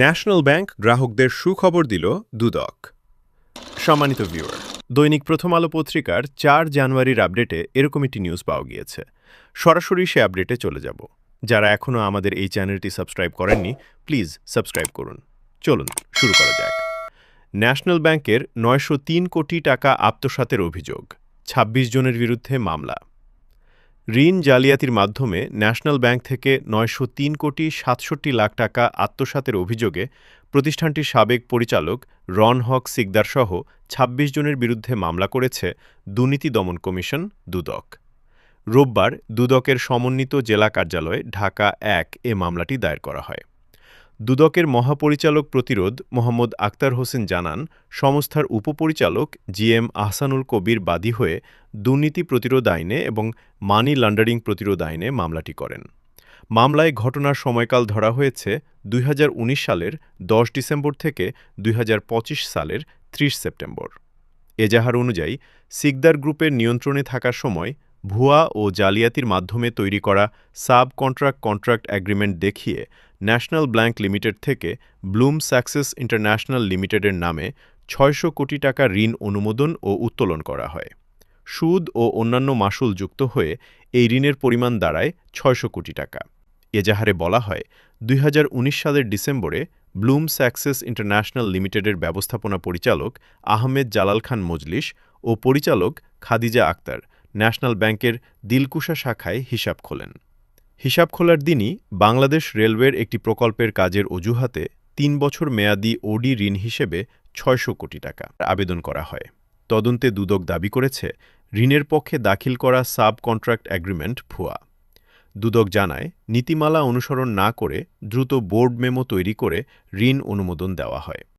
National bank গ্রাহকদের সুখবর দিল দুদক। সম্মানিত ভিউয়ার, দৈনিক প্রথম আলো পত্রিকার চার জানুয়ারির আপডেটে এরকম একটি নিউজ পাওয়া গিয়েছে। সরাসরি সে আপডেটে চলে যাব। যারা এখনও আমাদের এই চ্যানেলটি সাবস্ক্রাইব করেননি প্লিজ সাবস্ক্রাইব করুন। চলুন, শুরু করা যাক। ন্যাশনাল ব্যাংকের নয়শো তিন কোটি টাকা আত্মসাতের অভিযোগ ২৬ জনের বিরুদ্ধে মামলা। ঋণ জালিয়াতির মাধ্যমে ন্যাশনাল ব্যাংক থেকে নয়শো তিন কোটি সাতষট্টি লাখ টাকা আত্মসাতের অভিযোগে প্রতিষ্ঠানটির সাবেক পরিচালক রন হক সিকদার সহ ২৬ জনের বিরুদ্ধে মামলা করেছে দুর্নীতি দমন কমিশন দুদক। রোববার দুদকের সমন্বিত জেলা কার্যালয়ে ঢাকা এক এ মামলাটি দায়ের করা হয়। দুদকের মহাপরিচালক প্রতিরোধ মোহাম্মদ আক্তার হোসেন জানান, সংস্থার উপপরিচালক জি এম আহসানুল কবির বাদী হয়ে দুর্নীতি প্রতিরোধ আইনে এবং মানি লন্ডারিং প্রতিরোধ আইনে মামলাটি করেন। মামলায় ঘটনার সময়কাল ধরা হয়েছে দুই হাজার উনিশ সালের ১০ ডিসেম্বর থেকে দুই হাজার পঁচিশ সালের ৩০ সেপ্টেম্বর। এজাহার অনুযায়ী, সিকদার গ্রুপের নিয়ন্ত্রণে থাকার সময় ভুয়া ও জালিয়াতির মাধ্যমে তৈরি করা সাব কন্ট্রাক্ট কন্ট্রাক্ট অ্যাগ্রিমেন্ট দেখিয়ে ন্যাশনাল ব্যাংক লিমিটেড থেকে ব্লুম সাকসেস ইন্টারন্যাশনাল লিমিটেডের নামে ছয়শো কোটি টাকা ঋণ অনুমোদন ও উত্তোলন করা হয়। সুদ ও অন্যান্য মাসুল যুক্ত হয়ে এই ঋণের পরিমাণ দাঁড়ায় ছয়শো কোটি টাকা। এজাহারে বলা হয়, দুই হাজার উনিশ সালের ডিসেম্বরে ব্লুম স্যাক্সেস ইন্টারন্যাশনাল লিমিটেডের ব্যবস্থাপনা পরিচালক আহমেদ জালাল খান মজলিস ও পরিচালক খাদিজা আক্তার ন্যাশনাল ব্যাংকের দিলকুশা শাখায় হিসাব খোলেন। হিসাব খোলার দিনই বাংলাদেশ রেলওয়ের একটি প্রকল্পের কাজের অজুহাতে তিন বছর মেয়াদি ওডি ঋণ হিসেবে ছয়শো কোটি টাকা আবেদন করা হয়। তদন্তে দুদক দাবি করেছে, ঋণের পক্ষে দাখিল করা সাব কন্ট্রাক্ট অ্যাগ্রিমেন্ট ভুয়া। দুদক জানায়, নীতিমালা অনুসরণ না করে দ্রুত বোর্ড মেমো তৈরি করে ঋণ অনুমোদন দেওয়া হয়।